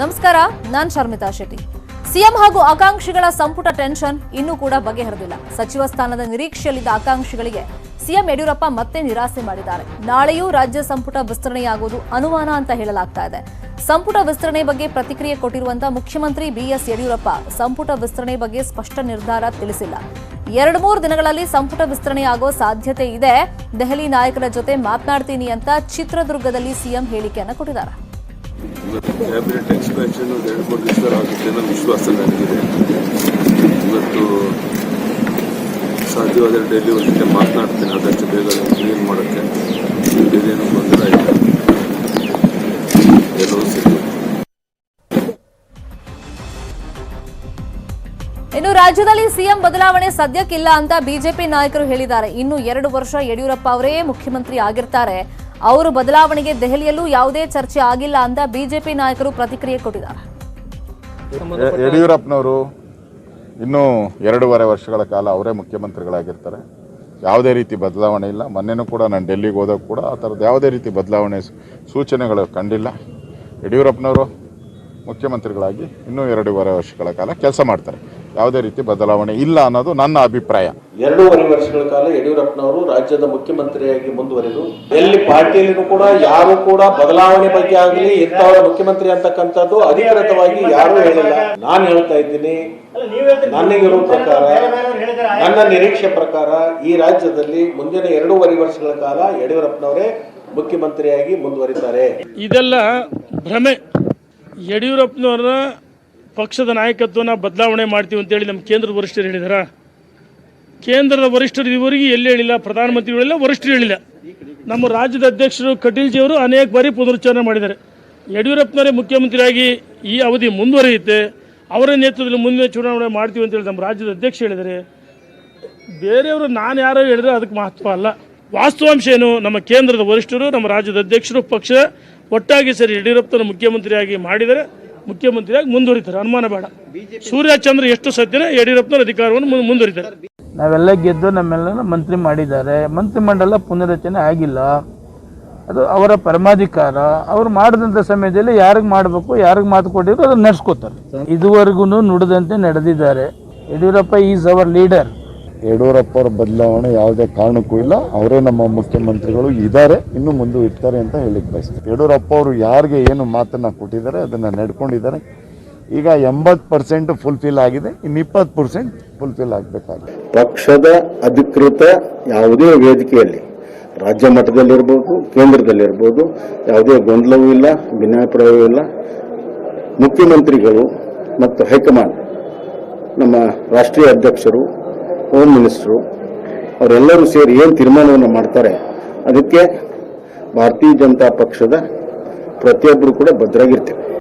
ನಮಸ್ಕಾರ, ನಾನ್ ಶರ್ಮಿತಾ ಶೆಟ್ಟಿ. ಸಿಎಂ ಹಾಗೂ ಆಕಾಂಕ್ಷಿಗಳ ಸಂಪುಟ ಟೆನ್ಷನ್ ಇನ್ನೂ ಕೂಡ ಬಗೆಹರಿದಿಲ್ಲ. ಸಚಿವ ಸ್ಥಾನದ ನಿರೀಕ್ಷೆಯಲ್ಲಿದ್ದ ಆಕಾಂಕ್ಷಿಗಳಿಗೆ ಸಿಎಂ ಯಡಿಯೂರಪ್ಪ ಮತ್ತೆ ನಿರಾಸೆ ಮಾಡಿದ್ದಾರೆ. ನಾಳೆಯೂ ರಾಜ್ಯ ಸಂಪುಟ ವಿಸ್ತರಣೆಯಾಗುವುದು ಅನುಮಾನ ಅಂತ ಹೇಳಲಾಗ್ತಾ ಇದೆ. ಸಂಪುಟ ವಿಸ್ತರಣೆ ಬಗ್ಗೆ ಪ್ರತಿಕ್ರಿಯೆ ಕೊಟ್ಟಿರುವಂತಹ ಮುಖ್ಯಮಂತ್ರಿ ಬಿಎಸ್ ಯಡಿಯೂರಪ್ಪ ಸಂಪುಟ ವಿಸ್ತರಣೆ ಬಗ್ಗೆ ಸ್ಪಷ್ಟ ನಿರ್ಧಾರ ತಿಳಿಸಿಲ್ಲ. ಎರಡು ಮೂರು ದಿನಗಳಲ್ಲಿ ಸಂಪುಟ ವಿಸ್ತರಣೆಯಾಗೋ ಸಾಧ್ಯತೆ ಇದೆ. ದೆಹಲಿ ನಾಯಕರ ಜೊತೆ ಮಾತನಾಡ್ತೀನಿ ಅಂತ ಚಿತ್ರದುರ್ಗದಲ್ಲಿ ಸಿಎಂ ಹೇಳಿಕೆಯನ್ನು ಕೊಟ್ಟಿದ್ದಾರೆ. ಇವತ್ತು ಕ್ಯಾಬಿನೆಟ್ ಎಕ್ಸ್ಪೆನ್ಷನ್ ಎರಡು ಮೂರು ದಿವಸದಲ್ಲಿ ಆಗುತ್ತೆ ಅನ್ನೋ ವಿಶ್ವಾಸ ನನಗಿದೆ ಇವತ್ತು ಸಾಧ್ಯವಾದರೆ ಡೈಲಿ ಒಂದು ಜೊತೆ ಮಾತನಾಡ್ತೀನಿ. ಆದಷ್ಟು ಬೇಗ ಕ್ಲೀನ್ ಮಾಡೋಕ್ಕೆ. ಇದೇನು ಗೊಂದಲ ಇಲ್ಲ. ಸಿಗುತ್ತೆ ಇನ್ನು ರಾಜ್ಯದಲ್ಲಿ ಸಿಎಂ ಬದಲಾವಣೆ ಸದ್ಯಕ್ಕಿಲ್ಲ ಅಂತ ಬಿಜೆಪಿ ನಾಯಕರು ಹೇಳಿದ್ದಾರೆ. ಇನ್ನು ಎರಡು ವರ್ಷ ಯಡಿಯೂರಪ್ಪ ಅವರೇ ಮುಖ್ಯಮಂತ್ರಿ ಆಗಿರ್ತಾರೆ. ಅವರು ಬದಲಾವಣೆಗೆ ದೆಹಲಿಯಲ್ಲೂ ಯಾವುದೇ ಚರ್ಚೆ ಆಗಿಲ್ಲ ಅಂತ ಬಿಜೆಪಿ ನಾಯಕರು ಪ್ರತಿಕ್ರಿಯೆ ಕೊಟ್ಟಿದ್ದಾರೆ. ಯಡಿಯೂರಪ್ಪನವರು ಇನ್ನೂ ಎರಡೂವರೆ ವರ್ಷಗಳ ಕಾಲ ಅವರೇ ಮುಖ್ಯಮಂತ್ರಿಗಳಾಗಿರ್ತಾರೆ. ಯಾವುದೇ ರೀತಿ ಬದಲಾವಣೆ ಇಲ್ಲ. ಮೊನ್ನೆನೂ ಕೂಡ ನಾನು ಡೆಲ್ಲಿಗೆ ಹೋದಾಗ ಕೂಡ ಆ ಥರದ್ದು ಯಾವುದೇ ರೀತಿ ಬದಲಾವಣೆ ಸೂಚನೆಗಳು ಕಂಡಿಲ್ಲ. ಯಡಿಯೂರಪ್ಪನವರು ಮುಖ್ಯಮಂತ್ರಿಗಳಾಗಿ ಇನ್ನೂ ಎರಡೂವರೆ ವರ್ಷಗಳ ಕಾಲ ಕೆಲಸ ಮಾಡ್ತಾರೆ. ಯಾವುದೇ ರೀತಿ ಬದಲಾವಣೆ ಇಲ್ಲ ಅನ್ನೋದು ನನ್ನ ಅಭಿಪ್ರಾಯ. ಎರಡೂವರೆ ವರ್ಷಗಳ ಕಾಲ ಯಡಿಯೂರಪ್ಪನವರು ರಾಜ್ಯದ ಮುಖ್ಯಮಂತ್ರಿಯಾಗಿ ಮುಂದುವರೆದು ಎಲ್ಲಿ ಪಾರ್ಟಿಯಲ್ಲಿನೂ ಕೂಡ ಯಾರು ಕೂಡ ಬದಲಾವಣೆ ಬಗ್ಗೆ ಆಗಲಿ ಇಂಥವರ ಮುಖ್ಯಮಂತ್ರಿ ಅಂತಕ್ಕಂಥದ್ದು ಅಧಿಕೃತವಾಗಿ ಯಾರು ಹೇಳಿಲ್ಲ. ನಾನು ಹೇಳ್ತಾ ಇದ್ದೀನಿ ನನಗಿರೋ ಪ್ರಕಾರ ನನ್ನ ನಿರೀಕ್ಷೆ ಪ್ರಕಾರ ಈ ರಾಜ್ಯದಲ್ಲಿ ಮುಂದಿನ ಎರಡೂವರೆ ವರ್ಷಗಳ ಕಾಲ ಯಡಿಯೂರಪ್ಪನವರೇ ಮುಖ್ಯಮಂತ್ರಿಯಾಗಿ ಮುಂದುವರಿತಾರೆ. ಇದೆಲ್ಲ ಭ್ರಮೆ. ಯಡಿಯೂರಪ್ಪನವರ ಪಕ್ಷದ ನಾಯಕತ್ವನ ಬದಲಾವಣೆ ಮಾಡ್ತೀವಿ ಅಂತೇಳಿ ನಮ್ಮ ಕೇಂದ್ರದ ವರಿಷ್ಠರು ಹೇಳಿದಾರ. ಕೇಂದ್ರದ ವರಿಷ್ಠರು ಇವರಿಗೆ ಎಲ್ಲಿ ಹೇಳಿಲ್ಲ ಪ್ರಧಾನಮಂತ್ರಿಗಳಿಲ್ಲ ವರಿಷ್ಠರು ಹೇಳಿಲ್ಲ. ನಮ್ಮ ರಾಜ್ಯದ ಅಧ್ಯಕ್ಷರು ಕಟೀಲ್ಜಿಯವರು ಅನೇಕ ಬಾರಿ ಪುನರುಚ್ಚಾರಣೆ ಮಾಡಿದ್ದಾರೆ. ಯಡಿಯೂರಪ್ಪನವರೇ ಮುಖ್ಯಮಂತ್ರಿಯಾಗಿ ಈ ಅವಧಿ ಮುಂದುವರಿಯುತ್ತೆ, ಅವರ ನೇತೃತ್ವದಲ್ಲಿ ಮುಂದಿನ ಚುನಾವಣೆ ಮಾಡ್ತೀವಿ ಅಂತೇಳಿ ನಮ್ಮ ರಾಜ್ಯದ ಅಧ್ಯಕ್ಷ ಹೇಳಿದರೆ ಬೇರೆಯವರು ನಾನು ಯಾರೋ ಹೇಳಿದ್ರೆ ಅದಕ್ಕೆ ಮಹತ್ವ ಅಲ್ಲ. ವಾಸ್ತವಾಂಶ ಏನು? ನಮ್ಮ ಕೇಂದ್ರದ ವರಿಷ್ಠರು, ನಮ್ಮ ರಾಜ್ಯದ ಅಧ್ಯಕ್ಷರು ಪಕ್ಷ ಒಟ್ಟಾಗಿ ಸರಿ ಯಡಿಯೂರಪ್ಪನ ಮುಖ್ಯಮಂತ್ರಿಯಾಗಿ ಮಾಡಿದರೆ ಮುಖ್ಯಮಂತ್ರಿಯಾಗಿ ಮುಂದುವರಿತಾರೆ. ಅನುಮಾನ ಬೇಡ. ಸೂರ್ಯಚಂದ್ರ ಎಷ್ಟು ಸತ್ಯನ ಯಡಿಯೂರಪ್ಪನ ಅಧಿಕಾರವನ್ನು ಮುಂದ್- ಮುಂದುವರಿತಾರೆ. ನಾವೆಲ್ಲ ಗೆದ್ದು ನಮ್ಮೆಲ್ಲ ಮಂತ್ರಿ ಮಾಡಿದ್ದಾರೆ. ಮಂತ್ರಿಮಂಡಲ ಪುನರಚನೆ ಆಗಿಲ್ಲ. ಅದು ಅವರ ಪರಮಾಧಿಕಾರ. ಅವ್ರು ಮಾಡಿದಂಥ ಸಮಯದಲ್ಲಿ ಯಾರಿಗೆ ಮಾಡಬೇಕು ಯಾರಿಗೆ ಮಾತು ಕೊಟ್ಟಿದ್ರು ಅದನ್ನ ನಡೆಸ್ಕೋತಾರೆ. ಇದುವರೆಗೂ ನುಡಿದಂತೆ ನಡೆದಿದ್ದಾರೆ. Yediyurappa is our leader. Yediyurappa ಅವರ ಬದಲಾವಣೆ ಯಾವುದೇ ಕಾರಣಕ್ಕೂ ಇಲ್ಲ. ಅವರೇ ನಮ್ಮ ಮುಖ್ಯಮಂತ್ರಿಗಳು ಇದ್ದಾರೆ. ಇನ್ನು ಮುಂದೆ ಇರ್ತಾರೆ ಅಂತ ಹೇಳಿಕ್ ಬಯಸ್ತಾರೆ ಯಡಿಯೂರಪ್ಪ ಅವರು ಯಾರಿಗೆ ಏನು ಮಾತನ್ನ ಕೊಟ್ಟಿದ್ದಾರೆ ಅದನ್ನ ನಡ್ಕೊಂಡಿದ್ದಾರೆ. ಈಗ ಎಂಬತ್ತು ಪರ್ಸೆಂಟ್ ಫುಲ್ಫಿಲ್ ಆಗಿದೆ. ಇನ್ನು ಇಪ್ಪತ್ತು ಪರ್ಸೆಂಟ್ ಫುಲ್ಫಿಲ್ ಆಗಬೇಕಾಗಿದೆ. ಪಕ್ಷದ ಅಧಿಕೃತ ಯಾವುದೇ ವೇದಿಕೆಯಲ್ಲಿ, ರಾಜ್ಯ ಮಟ್ಟದಲ್ಲಿರ್ಬೋದು, ಕೇಂದ್ರದಲ್ಲಿರ್ಬೋದು, ಯಾವುದೇ ಗೊಂದಲವೂ ಇಲ್ಲ, ಭಿನ್ನಾಭಿಪ್ರಾಯವೂ ಇಲ್ಲ. ಮುಖ್ಯಮಂತ್ರಿಗಳು ಮತ್ತು ಹೈಕಮಾಂಡ್, ನಮ್ಮ ರಾಷ್ಟ್ರೀಯ ಅಧ್ಯಕ್ಷರು ಹೋಮ್ ಮಿನಿಸ್ಟ್ರು ಅವರೆಲ್ಲರೂ ಸೇರಿ ಏನು ತೀರ್ಮಾನವನ್ನು ಮಾಡ್ತಾರೆ ಅದಕ್ಕೆ ಭಾರತೀಯ ಜನತಾ ಪಕ್ಷದ ಪ್ರತಿಯೊಬ್ಬರು ಕೂಡ ಭದ್ರಾಗಿರ್ತೇವೆ